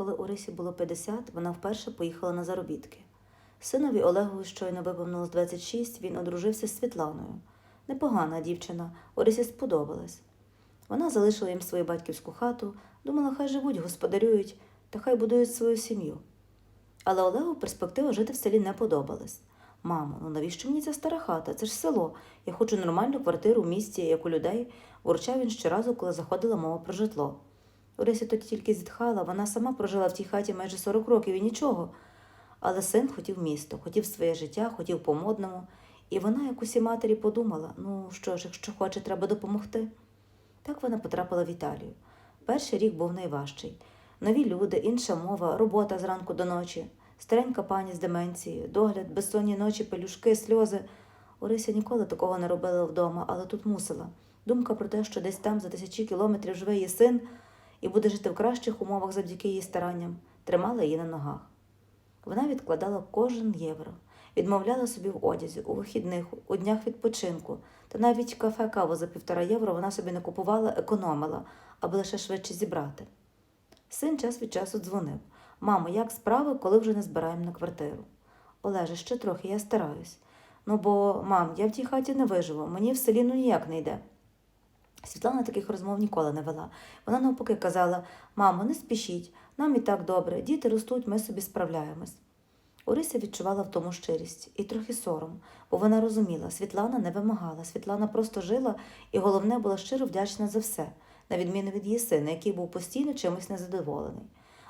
Коли Орисі було 50, вона вперше поїхала на заробітки. Синові Олегові щойно виповнилось 26, він одружився з Світланою. Непогана дівчина, Орисі сподобалась. Вона залишила їм свою батьківську хату, думала, хай живуть, господарюють та хай будують свою сім'ю. Але Олегу перспектива жити в селі не подобалась. Мамо, ну навіщо мені ця стара хата? Це ж село. Я хочу нормальну квартиру в місті, як у людей, ворчав він щоразу, коли заходила мова про житло. Орися тоді тільки зітхала, вона сама прожила в тій хаті майже 40 років і нічого. Але син хотів місто, хотів своє життя, хотів по-модному. І вона, як усі матері, подумала: ну що ж, якщо хоче, треба допомогти. Так вона потрапила в Італію. Перший рік був найважчий. Нові люди, інша мова, робота зранку до ночі, старенька пані з деменцією, догляд, безсонні ночі, пелюшки, сльози. Орися ніколи такого не робила вдома, але тут мусила. Думка про те, що десь там за тисячі кілометрів живе її син і буде жити в кращих умовах завдяки її старанням, тримала її на ногах. Вона відкладала кожен євро, відмовляла собі в одязі, у вихідних, у днях відпочинку, та навіть кафе каву за півтора євро вона собі не купувала, економила, аби лише швидше зібрати. Син час від часу дзвонив. Мамо, як справи, коли вже не збираємо на квартиру? Олеже, ще трохи, я стараюсь. Ну, бо, мам, я в тій хаті не виживу, мені в селі ну ніяк не йде. Світлана таких розмов ніколи не вела. Вона навпаки казала: мамо, не спішіть, нам і так добре, діти ростуть, ми собі справляємось. Орися відчувала в тому щирість і трохи сором, бо вона розуміла, Світлана не вимагала, Світлана просто жила і, головне, була щиро вдячна за все, на відміну від її сина, який був постійно чимось незадоволений.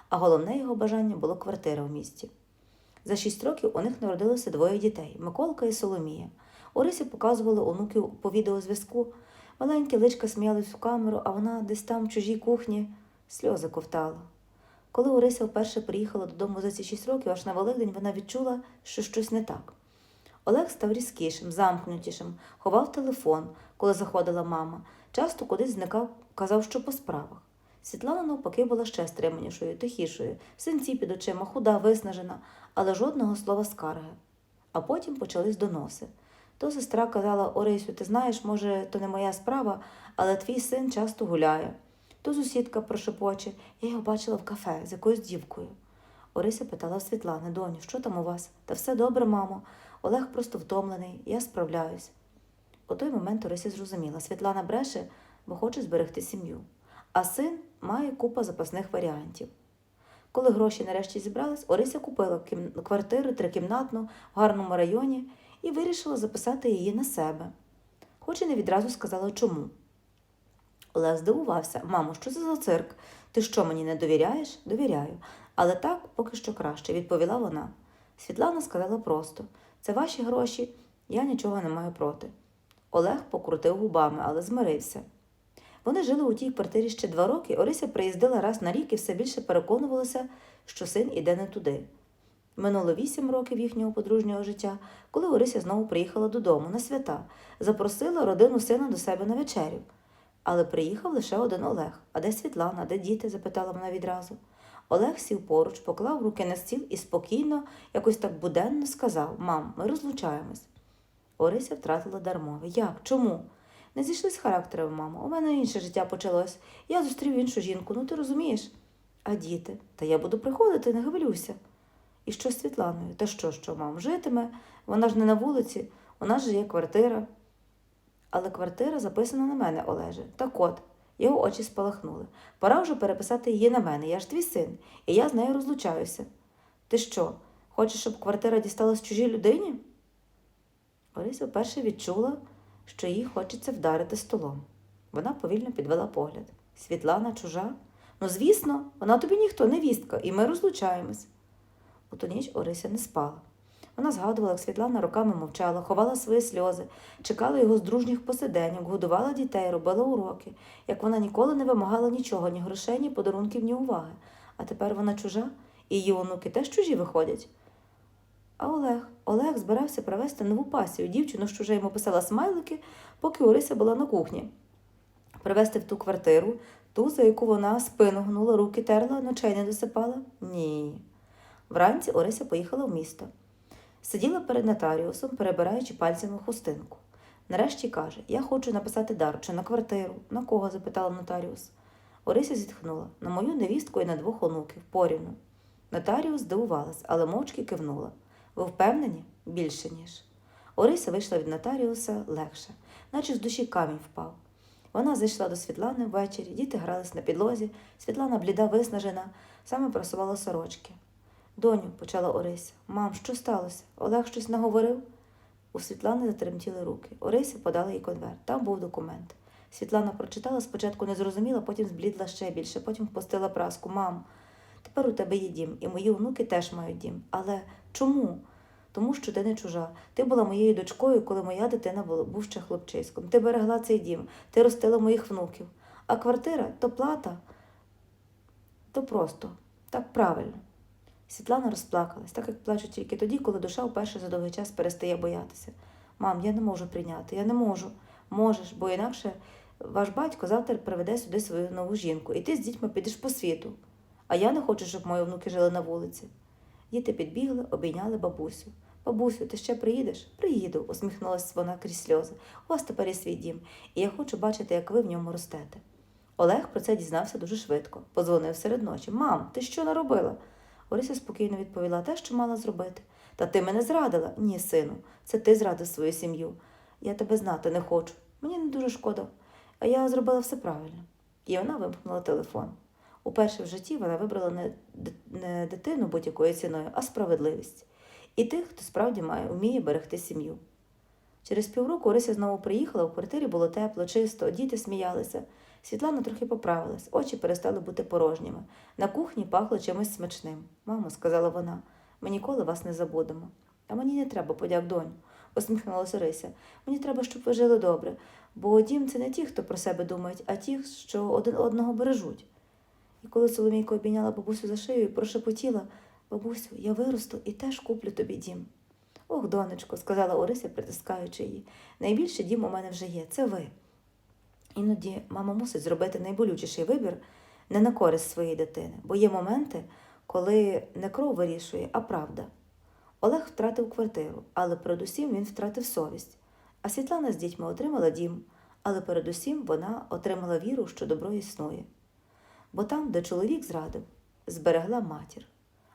А головне його бажання було квартира в місті. За шість років у них народилося двоє дітей Миколка і Соломія. Орисі показували онуків по відеозв'язку. Маленькі личка сміялись в камеру, а вона десь там в чужій кухні сльози ковтала. Коли Орися вперше приїхала додому за ці шість років, аж на Великдень вона відчула, що щось не так. Олег став різкішим, замкнутішим, ховав телефон, коли заходила мама. Часто кудись зникав, казав, що по справах. Світлана, навпаки, була ще стриманішою, тихішою, синці під очима, худа, виснажена, але жодного слова скарги. А потім почались доноси. То сестра казала Орисю, ти знаєш, може, то не моя справа, але твій син часто гуляє. То сусідка прошепоче, я його бачила в кафе з якоюсь дівкою. Орися питала Світлани, доню, що там у вас? Та все добре, мамо. Олег просто втомлений, я справляюсь. У той момент Орися зрозуміла, Світлана бреше, бо хоче зберегти сім'ю. А син має купа запасних варіантів. Коли гроші нарешті зібрались, Орися купила квартиру трикімнатну в гарному районі і вирішила записати її на себе. Хоч і не відразу сказала чому. Олег здивувався, мамо, що це за цирк? Ти що мені не довіряєш? Довіряю. Але так поки що краще, відповіла вона. Світлана сказала просто це ваші гроші, я нічого не маю проти. Олег покрутив губами, але змирився. Вони жили у тій квартирі ще два роки. Орися приїздила раз на рік і все більше переконувалася, що син іде не туди. Минуло вісім років їхнього подружнього життя, коли Орися знову приїхала додому на свята, запросила родину сина до себе на вечерю. Але приїхав лише один Олег. А де Світлана, де діти? запитала вона відразу. Олег сів поруч, поклав руки на стіл і спокійно, якось так буденно сказав Мам, ми розлучаємось. Орися втратила дармове. Як? Чому? Не зійшли з характером, мамо. У мене інше життя почалось. Я зустрів іншу жінку, ну ти розумієш? А діти? Та я буду приходити, не хвилюйся. І що з Світланою? Та що, що, мам, житиме? Вона ж не на вулиці, у нас же є квартира. Але квартира записана на мене, Олеже. Так от, його очі спалахнули. Пора вже переписати її на мене. Я ж твій син, і я з нею розлучаюся. Ти що, хочеш, щоб квартира дісталась чужій людині? Орися вперше відчула, що їй хочеться вдарити столом. Вона повільно підвела погляд. Світлана чужа? Ну, звісно, вона тобі ніхто, невістка, і ми розлучаємось. У ту ніч Орися не спала. Вона згадувала, як Світлана роками мовчала, ховала свої сльози, чекала його з дружніх посиденьок, годувала дітей, робила уроки, як вона ніколи не вимагала нічого, ні грошей, ні подарунків, ні уваги. А тепер вона чужа, і її онуки теж чужі виходять. А Олег Олег збирався привезти нову пасію, дівчину, що вже йому писала смайлики, поки Орися була на кухні. Привезти в ту квартиру, ту, за яку вона спину гнула, руки терла, ночей не досипала? Ні. Вранці Орися поїхала в місто. Сиділа перед нотаріусом, перебираючи пальцями хустинку. Нарешті каже: Я хочу написати дар чи на квартиру. На кого? запитала нотаріус. Орися зітхнула на мою невістку і на двох онуків порівну. Нотаріус здивувалась, але мовчки кивнула. Ви впевнені? Більше ніж. Орися вийшла від нотаріуса легше, наче з душі камінь впав. Вона зайшла до Світлани ввечері, діти грались на підлозі, Світлана бліда виснажена, саме просувала сорочки. Доню, почала Орися, мам, що сталося? Олег щось наговорив? У Світлани затремтіли руки. Орися подала їй конверт. Там був документ. Світлана прочитала, спочатку не зрозуміла, потім зблідла ще більше, потім впустила праску. Мам, тепер у тебе є дім, і мої онуки теж мають дім. Але чому? Тому що ти не чужа. Ти була моєю дочкою, коли моя дитина була, був ще хлопчиськом. Ти берегла цей дім, ти ростила моїх внуків. А квартира то плата, то просто, так правильно. Світлана розплакалась, так як плачуть тільки тоді, коли душа вперше за довгий час перестає боятися. Мам, я не можу прийняти, я не можу. Можеш, бо інакше ваш батько завтра приведе сюди свою нову жінку, і ти з дітьми підеш по світу. А я не хочу, щоб мої внуки жили на вулиці. Діти підбігли, обійняли бабусю. Бабусю, ти ще приїдеш? Приїду, усміхнулася вона крізь сльози. У вас тепер є свій дім, і я хочу бачити, як ви в ньому ростете. Олег про це дізнався дуже швидко. Позвонив серед ночі. Мам, ти що наробила? Орися спокійно відповіла те, що мала зробити. Та ти мене зрадила? Ні, сину, це ти зрадив свою сім'ю. Я тебе знати не хочу. Мені не дуже шкода. А я зробила все правильно. І вона вимкнула телефон. Уперше в житті вона вибрала не, дитину будь-якою ціною, а справедливість. І тих, хто справді має, вміє берегти сім'ю. Через півроку Орися знову приїхала, у квартирі було тепло, чисто, діти сміялися. Світлана трохи поправилась, очі перестали бути порожніми. На кухні пахло чимось смачним. Мамо, сказала вона, ми ніколи вас не забудемо. А мені не треба, подяк доню, усміхнулася Орися. Мені треба, щоб ви жили добре, бо дім це не ті, хто про себе думають, а ті, що один одного бережуть. І коли Соломійка обійняла бабусю за шию і прошепотіла бабусю, я виросту і теж куплю тобі дім. Ох, донечко, сказала Орися, притискаючи її. Найбільший дім у мене вже є, це ви. Іноді мама мусить зробити найболючіший вибір не на користь своєї дитини, бо є моменти, коли не кров вирішує, а правда. Олег втратив квартиру, але передусім він втратив совість. А Світлана з дітьми отримала дім, але передусім вона отримала віру, що добро існує. Бо там, де чоловік зрадив, зберегла матір.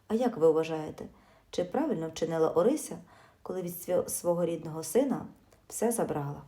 А як ви вважаєте, чи правильно вчинила Орися, коли від свого рідного сина все забрала?